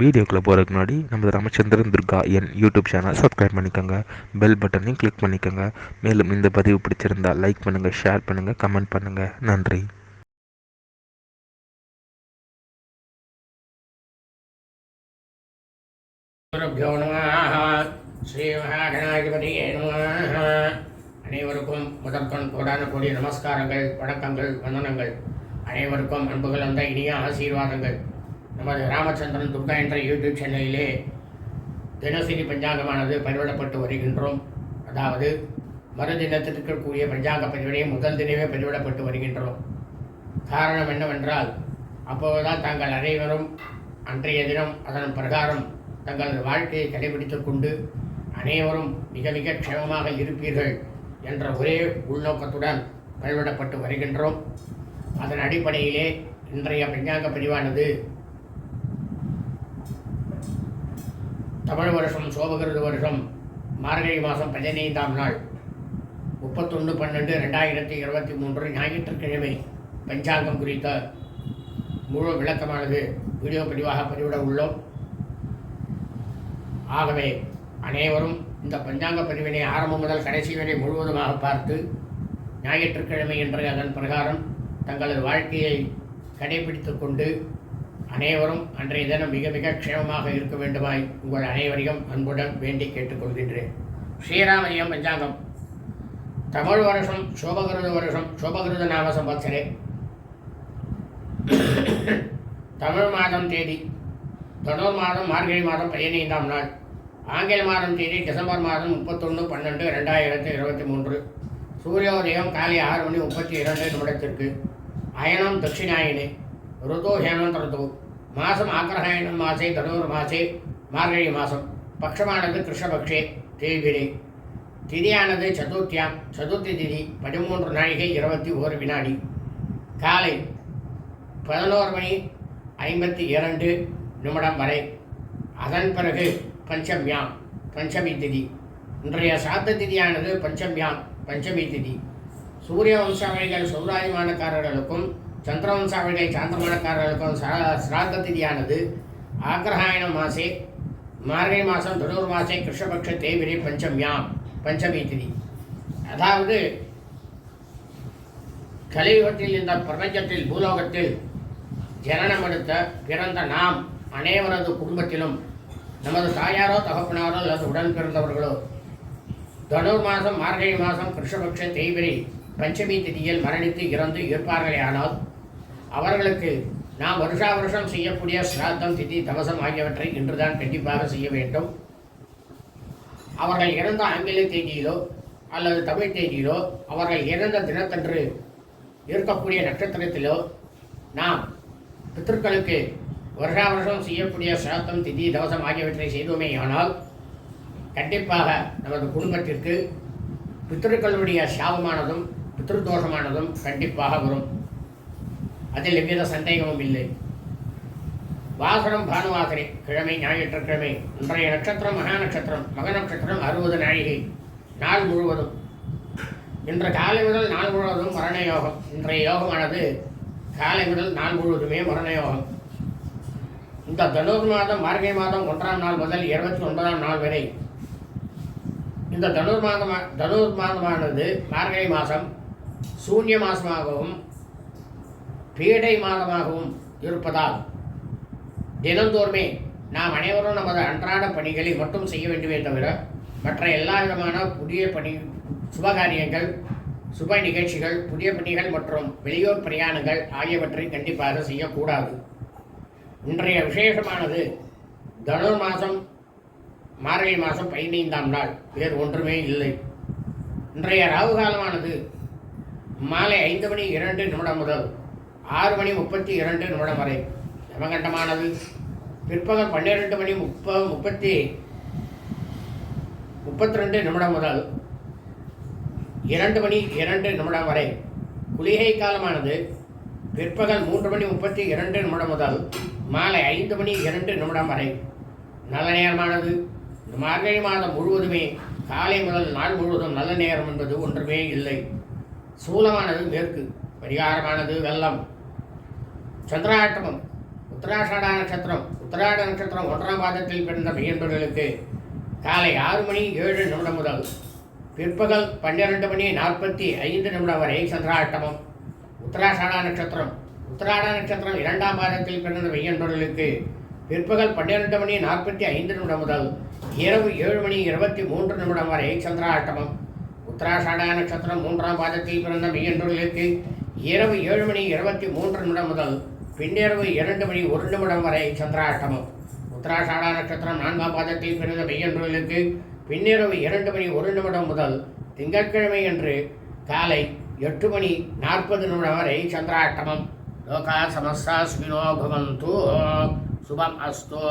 வீடியோக்குள்ளே போகிறதுக்கு முன்னாடி நமது ராமச்சந்திரன் துர்கா என் யூடியூப் சேனல் சப்ஸ்கிரைப் பண்ணிக்கோங்க. பெல் பட்டனையும் கிளிக் பண்ணிக்கோங்க. மேலும் இந்த பதிவு பிடிச்சிருந்தா லைக் பண்ணுங்கள் ஷேர் பண்ணுங்கள் கமெண்ட் பண்ணுங்கள் நன்றி. ஸ்ரீ மகாகணாதிபதியே அனைவருக்கும் முதற்கண் கோடான கூடிய நமஸ்காரங்கள் வணக்கங்கள் வந்தனங்கள். அனைவருக்கும் அன்புகள் அந்த இனிய ஆசீர்வாதங்கள். நமது ராமச்சந்திரன் துர்கா என்ற யூடியூப் சேனலிலே தினசரி பஞ்சாங்கமானது பதிவிடப்பட்டு வருகின்றோம். அதாவது மறுதினத்திற்கு கூடிய பஞ்சாங்க பதிவினை முதல் தினமே பதிவிடப்பட்டு வருகின்றோம். காரணம் என்னவென்றால் அப்போதுதான் தாங்கள் அனைவரும் அன்றைய தினம் அதன் பிரகாரம் தங்களது வாழ்க்கையை கடைபிடித்து கொண்டு அனைவரும் மிக மிக க்ஷேமமாக இருப்பீர்கள் என்ற ஒரே உள்நோக்கத்துடன் பதிவிடப்பட்டு வருகின்றோம். அதன் அடிப்படையிலே இன்றைய பஞ்சாங்க பதிவானது தமிழ் வருஷம் சோபகிருது வருஷம் மார்கழி மாதம் பதினைந்தாம் நாள் முப்பத்தொன்று பன்னெண்டு ரெண்டாயிரத்தி இருபத்தி மூன்று ஞாயிற்றுக்கிழமை பஞ்சாங்கம் குறித்த முழு விளக்கமானது வீடியோ பதிவாக பதிவிட உள்ளோம். ஆகவே அனைவரும் இந்த பஞ்சாங்க பதிவினை ஆரம்பம் முதல் கடைசி வரை முழுவதுமாக பார்த்து ஞாயிற்றுக்கிழமை என்று அதன் பிரகாரம் தங்களது வாழ்க்கையை கடைபிடித்து கொண்டு அனைவரும் அன்றைய தினம் மிக மிக க்ஷேமமாக இருக்க வேண்டுமாய் உங்கள் அனைவரையும் அன்புடன் வேண்டி கேட்டுக்கொள்கின்றேன். ஸ்ரீராமரியம் பஞ்சாங்கம். தமிழ் வருஷம் சோபகிருத வருஷம் சோபகிருத நாம சம்பத்சரே தமிழ் மாதம் தேதி தொடர் மாதம் மார்கழி மாதம் பதினைந்தாம் நாள். ஆங்கில மாதம் தேதி டிசம்பர் மாதம் முப்பத்தொன்று பன்னெண்டு ரெண்டாயிரத்தி இருபத்தி மூன்று. சூரியோதயம் காலை ஆறு மணி முப்பத்தி இரண்டு நிமிடத்திற்கு. அயனம் தட்சிணாயனே ருதோ ஹேமந்த் ருது. மாதம் ஆக்கிரகாயணம் மாசே தனுர் மாசே மார்கழி மாதம் பட்சமானது கிருஷ்ணபக்ஷே தேய்பிரை. திதியானது சதுர்த்தியாம் சதுர்த்தி திதி பதிமூன்று நாழிகை இருபத்தி ஓரு வினாடி. காலை பதினோரு மணி ஐம்பத்தி இரண்டு நிமிடம் வரை. அதன் பிறகு பஞ்சம்யாம் பஞ்சமி திதி. இன்றைய சாத்த திதியானது பஞ்சம்யாம் பஞ்சமி திதி. சூரிய வம்சாவளிகள் சௌராயமானக்காரர்களுக்கும் சந்திர வம்சாவளிகள் சாந்தமானக்காரர்களுக்கும் சிராத்த திதியானது ஆக்ரஹாயண மாசே மார்கழி மாதம் தொண்ணூறு மாசே கிருஷ்ணபக்ஷ தேவிரி பஞ்சம்யாம் பஞ்சமி திதி. அதாவது கலியுகத்தில் இந்த பிரபஞ்சத்தில் பூலோகத்தில் ஜனனம் எடுத்த பிறந்த நாம் அனைவரது குடும்பத்திலும் நமது தாயாரோ தகப்பனாரோ அல்லது உடன் பிறந்தவர்களோ தனுர் மாதம் மார்கழி மாதம் கிருஷ்ணபக்ஷ தேய்பிரி பஞ்சமி திதியில் மரணித்து இறந்து இருப்பார்களே ஆனால் அவர்களுக்கு நாம் வருஷா வருஷம் செய்யக்கூடிய சிராத்தம் திதி தவசம் ஆகியவற்றை இன்றுதான் கண்டிப்பாக செய்ய வேண்டும். அவர்கள் இறந்த ஆங்கில தேதியிலோ அல்லது தமிழ் தேதியிலோ அவர்கள் இறந்த தினத்தன்று இருக்கக்கூடிய நட்சத்திரத்திலோ நாம் பித்தர்களுக்கு வருஷா வருஷம் செய்யக்கூடிய சிராத்தம் திதி தவசம் ஆகியவற்றை செய்தோமே ஆனால் கண்டிப்பாக நமது குடும்பத்திற்கு பித்திருக்களுடைய சாபமானதும் பித்திருதோஷமானதும் கண்டிப்பாக வரும். அதில் எவ்வித சந்தேகமும் இல்லை. வாசனம் பானுவாசனை கிழமை ஞாயிற்றுக்கிழமை இன்றைய நட்சத்திரம் மகா நட்சத்திரம் மக நட்சத்திரம் அறுபது நாழிகை நாள் முழுவதும். இன்று காலை முதல் நாள் முழுவதும் மரண யோகம் இன்றைய யோகமானது காலை முதல் நாள் முழுவதுமே மரண யோகம் இந்த தனுர் மாதம் மார்கழி மாதம் ஒன்றாம் நாள் முதல் இருபத்தி ஒன்பதாம் நாள் வரை இந்த தனுர் மாதம் தனுர் மாதமானது மார்கழி மாதம் சூன்ய மாதமாகவும் பீடை மாதமாகவும் இருப்பதால் தினந்தோறுமே நாம் அனைவரும் நமது அன்றாட பணிகளை மட்டும் செய்ய வேண்டுமே தவிர மற்ற எல்லா விதமான புதிய பணி சுபகாரியங்கள் சுப நிகழ்ச்சிகள் புதிய பணிகள் மற்றும் வெளியூர் பிரயாணங்கள் ஆகியவற்றை கண்டிப்பாக செய்யக்கூடாது. இன்றைய விசேஷமானது தனுர் மாதம் மார்கழி மாதம் பதினைந்தாம் நாள். வேறு ஒன்றுமே இல்லை. இன்றைய ராகு காலமானது மாலை ஐந்து மணி இரண்டு நிமிடம் முதல் ஆறு மணி முப்பத்தி இரண்டு நிமிடம் வரை யமகண்டமானது. பிற்பகல் பன்னிரெண்டு மணி முப்ப முப்பத்தி முப்பத்தி ரெண்டு நிமிடம் முதல் இரண்டு மணி இரண்டு நிமிடம் வரை குளிகை காலமானது பிற்பகல் மூன்று மணி முப்பத்தி இரண்டு நிமிடம் முதல் மாலை ஐந்து மணி இரண்டு நிமிடம் வரை நல்ல நேரமானது இந்த மார்கழி மாதம் முழுவதுமே காலை முதல் நாள் முழுவதும் நல்ல நேரம் என்பது ஒன்றுமே இல்லை. சூலமானது மேற்கு. பரிகாரமானது வெள்ளம். சந்திராட்டமம் உத்தராஷாட நட்சத்திரம் உத்தராட நட்சத்திரம் ஒன்றாம் பாதத்தில் பிறந்த மெய்யன்பர்களுக்கு காலை ஆறு மணி ஏழு நிமிடம் முதல் பிற்பகல் பன்னிரெண்டு மணி நாற்பத்தி ஐந்து நிமிடம் வரை சந்திராட்டமம். உத்தராஷாட நட்சத்திரம் உத்தராட நட்சத்திரம் இரண்டாம் பாதத்தில் பிறந்த மெய்யன்பர்களுக்கு பிற்பகல் பன்னிரெண்டு மணி நாற்பத்தி ஐந்து நிமிடம் முதல் இரவு ஏழு மணி இருபத்தி மூன்று நிமிடம் வரை சந்திராட்டமம். உத்தராஷாட நட்சத்திரம் மூன்றாம் பாதத்தில் பிறந்த மெய்யன்பர்களுக்கு இரவு ஏழு மணி இருபத்தி மூன்று நிமிடம் முதல் பின்னிரவு இரண்டு மணி ஒரு நிமிடம் வரை சந்திராட்டமம். உத்தராஷாட நட்சத்திரம் நான்காம் பாதத்தில் பிறந்த மெய்யன்பர்களுக்கு பின்னிரவு இரண்டு மணி ஒரு நிமிடம் முதல் திங்கட்கிழமை அன்று காலை எட்டு மணி நாற்பது நிமிடம் வரை சந்திராட்டமம். லோகா சமஸ்தா சுகினோ பவந்து. சுபம் அஸ்தோ.